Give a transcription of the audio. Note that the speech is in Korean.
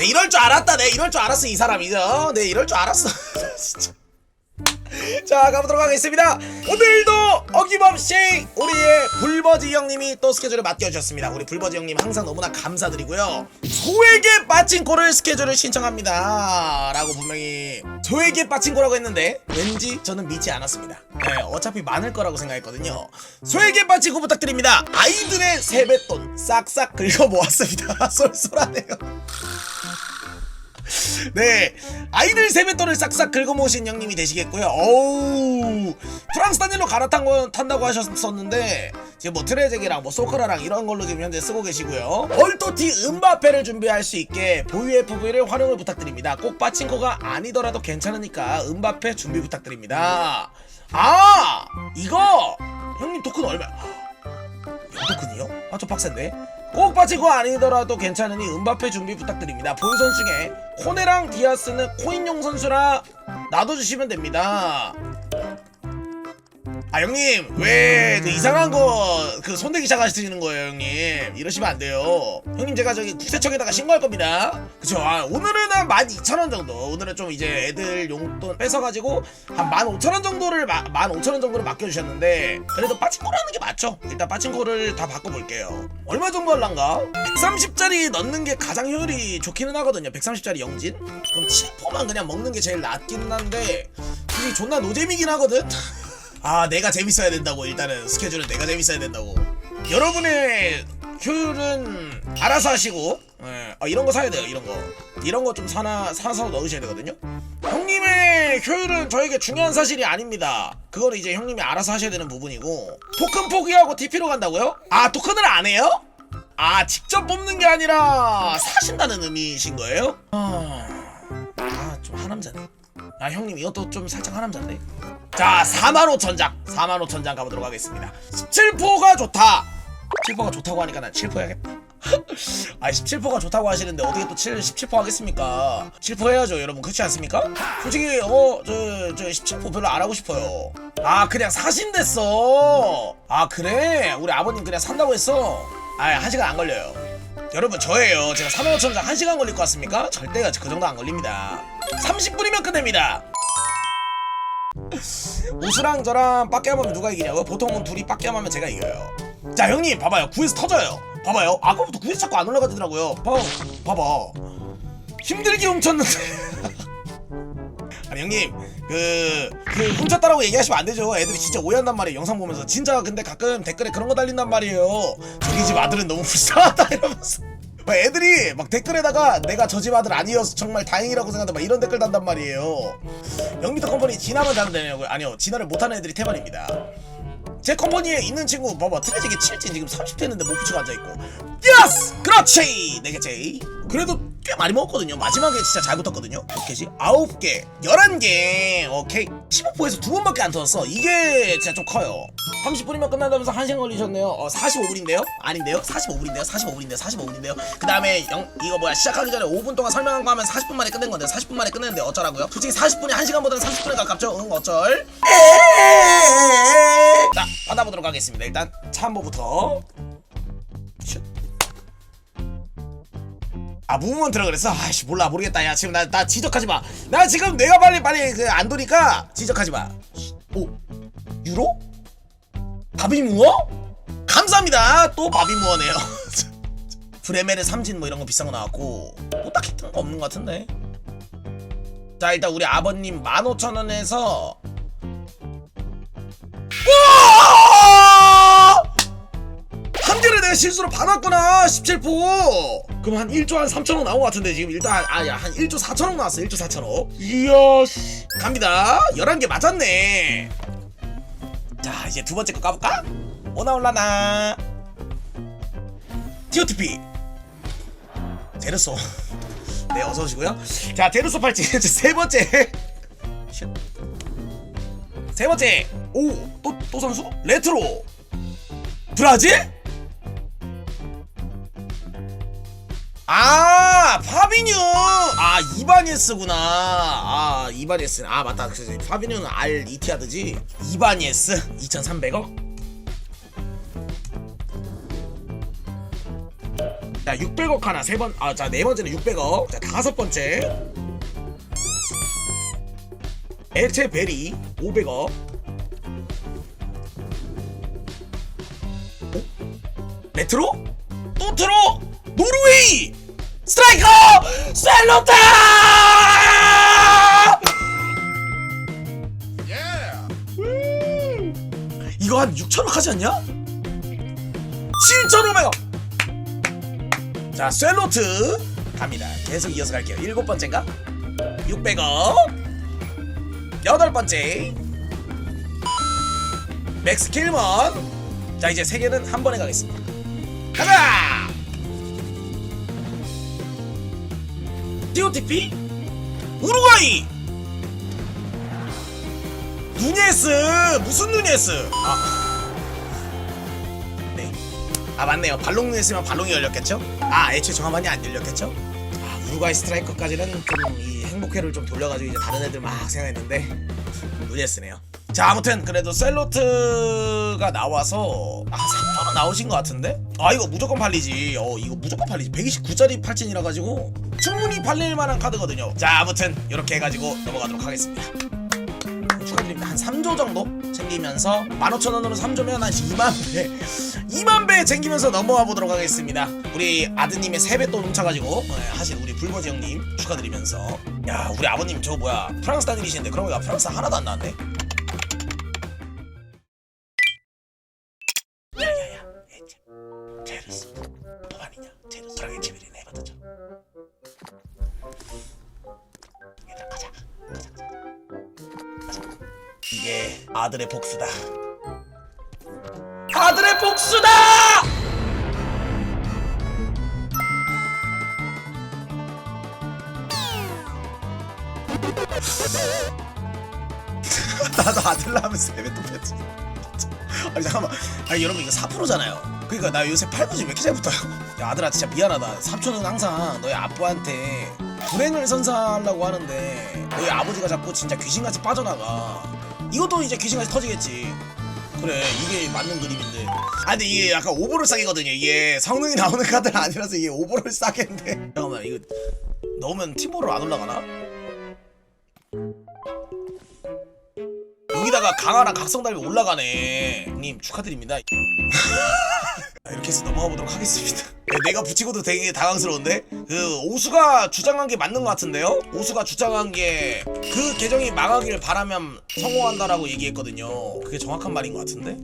네 이럴 줄 알았다. 네 이럴 줄 알았어 이 사람이죠 네 이럴 줄 알았어. 진짜 자 가보도록 하겠습니다. 오늘도 어김없이 우리의 불버지 형님이 또 스케줄을 맡겨주셨습니다. 우리 불버지 형님 항상 너무나 감사드리고요. 소에게 빠친코를 스케줄을 신청합니다. 라고 분명히 소에게 빠친코라고 했는데 왠지 저는 믿지 않았습니다. 네, 어차피 많을 거라고 생각했거든요. 소에게 빠친코 부탁드립니다. 아이들의 세뱃돈 싹싹 긁어 모았습니다. 쏠쏠하네요 네. 아이들 세뱃돈을 싹싹 긁어모으신 형님이 되시겠고요. 어우. 프랑스 단일로 갈아탄 거 탄다고 하셨었는데 지금 뭐 트레제기랑 뭐 소크라랑 이런 걸로 지금 현재 쓰고 계시고요. 얼토티 음바페를 준비할 수 있게 보유 FV를 활용을 부탁드립니다. 꼭 빠친코가 아니더라도 괜찮으니까 음바페 준비 부탁드립니다. 아! 이거! 형님 토큰 얼마? 토큰이요? 아저 빡센데 꼭 빠지고 아니더라도 괜찮으니 음바페 준비 부탁드립니다. 선수 중에 코네랑 디아스는 코인용 선수라 놔둬주시면 됩니다 아 형님 왜 그 이상한 거 그 손대기 시작하시는 거예요 형님? 이러시면 안 돼요. 형님 제가 저기 국세청에다가 신고할 겁니다. 그쵸? 아, 오늘은 한 12,000원 정도. 오늘은 좀 이제 애들 용돈 뺏어가지고 한 15,000원 정도를 마, 15,000원 정도를 맡겨주셨는데 그래도 빠친코를 하는 게 맞죠? 일단 빠친코를 다 바꿔볼게요. 얼마 정도 할란가? 130짜리 넣는 게 가장 효율이 좋기는 하거든요. 130짜리 영진? 그럼 7포만 그냥 먹는 게 제일 낫기는 한데 솔직히 존나 노잼이긴 하거든 아 내가 재밌어야 된다고. 일단은 스케줄은 내가 재밌어야 된다고. 여러분의 효율은 알아서 하시고 예, 아, 이런 거 사야 돼요 이런 거. 이런 거 좀 사나 사서 넣으셔야 되거든요. 형님의 효율은 저에게 중요한 사실이 아닙니다. 그거는 이제 형님이 알아서 하셔야 되는 부분이고. 토큰 포기하고 TP로 간다고요? 아 토큰을 안 해요? 아 직접 뽑는 게 아니라 사신다는 의미이신 거예요? 아 좀 하남자네 아 형님 이것도 좀 살짝 하남자인데 자 45,000장. 45,000장 가보도록 하겠습니다. 17포가 좋다. 7포가 좋다고 하니까 난 7포 해야겠다. 아 17포가 좋다고 하시는데 어떻게 또 7, 17포 하겠습니까? 7포 해야죠 여러분. 그렇지 않습니까? 솔직히 어저 저 17포 별로 안 하고 싶어요. 아 그냥 사신 됐어. 아 그래? 우리 아버님 그냥 산다고 했어. 아 한 시간 안 걸려요 여러분 저예요 제가 35,000장 한 시간 걸릴 것 같습니까? 절대 그 정도 안 걸립니다 30분이면 끝냅니다 우수랑 저랑 빡겜하면 누가 이기냐고? 보통은 둘이 빡겜하면 제가 이겨요. 자 형님 봐봐요 구에서 터져요. 봐봐요 아까부터 구에서 자꾸 안 올라가더라고요. 봐, 봐봐 힘들게 훔쳤는데. 아니 형님 그, 그 훔쳤다라고 얘기하시면 안 되죠. 애들이 진짜 오해한단 말이에요. 영상 보면서 진짜 근데 가끔 댓글에 그런 거 달린단 말이에요. 저기 집 아들은 너무 불쌍하다 이러면서. 막 애들이 막 댓글에다가 내가 저 집 아들 아니어서 정말 다행이라고 생각한다 막 이런 댓글 단단 말이에요. 영미터 컴퍼니 진화만 잘하면 되냐고요? 아니요 진화를 못하는 애들이 태반입니다. 제 컴퍼니에 있는 친구 봐봐 트레지게 7진 지금 30대 했는데 못 붙이고 앉아있고 예스! 그렇지! 네개째 그래도 꽤 많이 먹었거든요 마지막에 진짜 잘 붙었거든요 몇 개지? 9개 11개 오케이 15포에서 두 번밖에 안 터졌어 이게 진짜 좀 커요 30분이면 끝난다면서 1시간 걸리셨네요 어 45분인데요? 아닌데요? 45분인데요? 45분인데요? 45분인데요? 그 다음에 이거 뭐야 시작하기 전에 5분 동안 설명한 거 하면 40분 만에 끝낸 건데 40분 만에 끝냈는데 어쩌라고요? 솔직히 40분이 1시간보다는 30분에 가깝죠? 응 어쩔? 자 받아보도록 하겠습니다 일단 참보부터 아 무브먼트라 그랬어? 아씨 몰라 모르겠다 야 지금 나, 나 지적하지 마나 지금 내가 빨리 빨리 그 안 도니까 지적하지 마 오 유로? 바비무어? 감사합니다 또 바비무어네요 브레멜의 삼진 뭐 이런 거 비싼 거 나왔고 뭐 딱히 뜬거 없는 거 같은데 자 일단 우리 아버님 15,000원에서 내가 실수로 받았구나. 17포 그럼 한 1조 한 3천원 나온 것 같은데 지금 일단 아야 한 1조 4천원 나왔어 1조 4천원 이야 씨. 갑니다. 11개 맞았네. 자 이제 두 번째 거 까볼까? 뭐 나올라나. TOTP 데르소. 네 어서 오시고요. 자 데르소 팔찌. 세 번째. 슛. 세 번째. 오또 또 선수? 레트로. 브라질 아 파비뉴. 아 이바니에스구나. 아 이바니에스. 아 맞다. 그래서 파비뉴는 알 이티아드지? 이바니에스. 2,300억? 자자 600억 하나. 세번아자 네 번째는 600억. 자 다섯 번째. 엘체 베리 500억. 어? 레트로? 또 트로? 노르웨이! 스트라이커! 셀로타! 음. 이거 한 6천억 하지 않냐? 7,500억! 자, 셀로트 갑니다. 계속 이어서 갈게요. 일곱 번째인가? 600억. 여덟 번째. 맥스 킬먼. 자, 이제 세 개는 한 번에 가겠습니다. 가자! TOTP? 우루과이! 누네스! 무슨 누네스? 아. 네. 아, 맞네요. 발롱 누네스면 발롱이 열렸겠죠? 아, 애초에 정화만이 안 열렸겠죠? 아, 우루과이 스트라이커까지는 좀 이 행복회를 좀 돌려가지고 이제 다른 애들 막 생각했는데 누네스네요. 자 아무튼 그래도 셀로트가 나와서 아 3조는 나오신 것 같은데? 아 이거 무조건 팔리지 어 이거 무조건 팔리지 129짜리 팔진이라 가지고 충분히 팔릴 만한 카드거든요. 자 아무튼 이렇게 해가지고 넘어가도록 하겠습니다. 축하드립니다. 한 3조 정도 챙기면서 15,000원으로 3조면 한 2만배 2만배 챙기면서 넘어가 보도록 하겠습니다. 우리 아드님의 3배 또 훔쳐가지고 네, 하신 우리 불버지 형님 축하드리면서. 야 우리 아버님 저 뭐야? 프랑스 다니시는데 그런 거가 프랑스 하나도 안 나왔네 이게 아들의 복수다. 아들의 복수다! 나도 아들 낳으면 세배 또 뺐지. 아니 잠깐만. 아니 여러분 이거 4%잖아요. 그러니까 나 요새 팔꿈치 왜 이렇게 잘 붙어요 야 아들아 진짜 미안하다. 삼촌은 항상 너희 아빠한테 불행을 선사하려고 하는데 너희 아버지가 자꾸 진짜 귀신같이 빠져나가 이것도 이제 귀신같이 터지겠지 그래 이게 맞는 그림인데 아 근데 이게 약간 오버롤 싸게거든요 이게 성능이 나오는 카드는 아니라서 이게 오버롤 싸게인데 잠깐만 이거 넣으면 팀보로 안 올라가나? 여기다가 강화랑 각성 달면 올라가네. 형님 축하드립니다. 자, 이렇게 해서 넘어가 보도록 하겠습니다. 네, 내가 붙이고도 되게 당황스러운데 그 오수가 주장한 게 맞는 것 같은데요? 오수가 주장한 게 그 계정이 망하길 바라면 성공한다라고 얘기했거든요. 그게 정확한 말인 것 같은데?